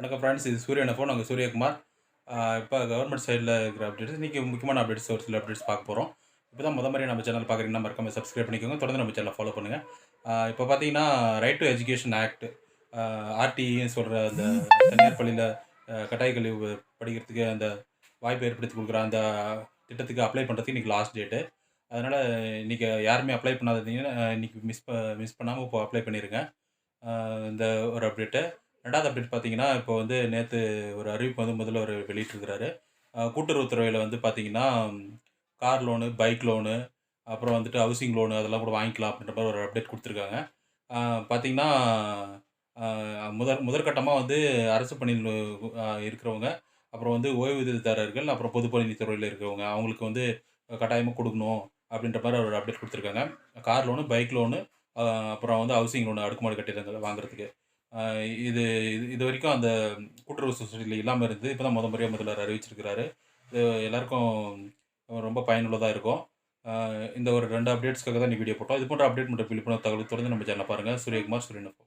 வணக்கம் ஃப்ரெண்ட்ஸ் இது சூரியன ஃபோன் நாங்கள் சூரியகுமார். இப்போ கவர்மெண்ட் சைடில் இருக்கிற அப்டேட்ஸ் இன்றைக்கி முக்கியமான அப்டேட்ஸ் ஒரு சில அப்டேட்ஸ் பார்க்க போகிறோம் இப்போ தான் முத மாதிரி நம்ம சேனல் பார்க்குறீங்கன்னா மறக்காம சப்ஸ்கிரைப் பண்ணிக்கோங்க. தொடர்ந்து நம்ம சேனலை ஃபாலோ பண்ணுங்கள் இப்போ பார்த்தீங்கன்னா ரைட் டு எஜுகேஷன் ஆக்ட் ஆர்டின்னு சொல்கிற அந்த தனியார் பள்ளியில் கட்டாய கல்வி படிக்கிறதுக்கு அந்த வாய்ப்பு ஏற்படுத்தி கொடுக்குற அந்த திட்டத்துக்கு அப்ளை பண்ணுறதுக்கு இன்றைக்கி லாஸ்ட் டேட்டு அதனால் இன்றைக்கி யாருமே அப்ளை பண்ணாதீங்கன்னா இன்றைக்கி மிஸ் மிஸ் பண்ணாமல் இப்போ அப்ளை பண்ணிடுங்க இந்த ஒரு அப்டேட்டு ரெண்டாவது அப்டேட் பார்த்தீங்கன்னா இப்போ வந்து நேற்று ஒரு அறிவிப்பு வந்து முதல்வர் வெளியிட்டிருக்கிறாரு. ஆஹ் கூட்டுறவுத்துறையில் வந்து பார்த்தீங்கன்னா கார் லோனு பைக் லோனு அப்புறம் வந்துட்டு ஹவுசிங் லோனு அதெல்லாம் கூட வாங்கிக்கலாம் அப்படின்ற மாதிரி ஒரு அப்டேட் கொடுத்துருக்காங்க. பார்த்திங்கன்னா பார்த்தீங்கன்னா முதற் முதற்கட்டமாக வந்து அரசு பணியில் இருக்கிறவங்க அப்புறம் வந்து ஓய்வூதியதாரர்கள் அப்புறம் பொதுப்பணித்துறையில் இருக்கிறவங்க அவங்களுக்கு வந்து கட்டாயமாக கொடுக்கணும் அப்படின்ற மாதிரி ஒரு அப்டேட் கொடுத்துருக்காங்க. கார் லோனு பைக் லோனு அப்புறம் வந்து ஹவுசிங் லோனு அடுக்குமாடி கட்டிடங்கள் வாங்குறதுக்கு. இது இது இது வரைக்கும் அந்த கூட்டுறவு சொசைட்டியில் இல்லாமல் இருந்து இப்போ தான் முத முறையாக முதல்வர் அறிவிச்சிருக்கிறாரு. இது எல்லாருக்கும் ரொம்ப பயனுள்ளதாக இருக்கும். இந்த ஒரு ரெண்டு அப்டேட்ஸ்க்காக தான் இந்த வீடியோ போட்டோம். இது போன்ற அப்டேட் மட்டும் விழிப்புணர்வு தகவல் தொடர்ந்து நம்ம சேனலை பாருங்கள் சூரியகுமார் சூரியனப்போ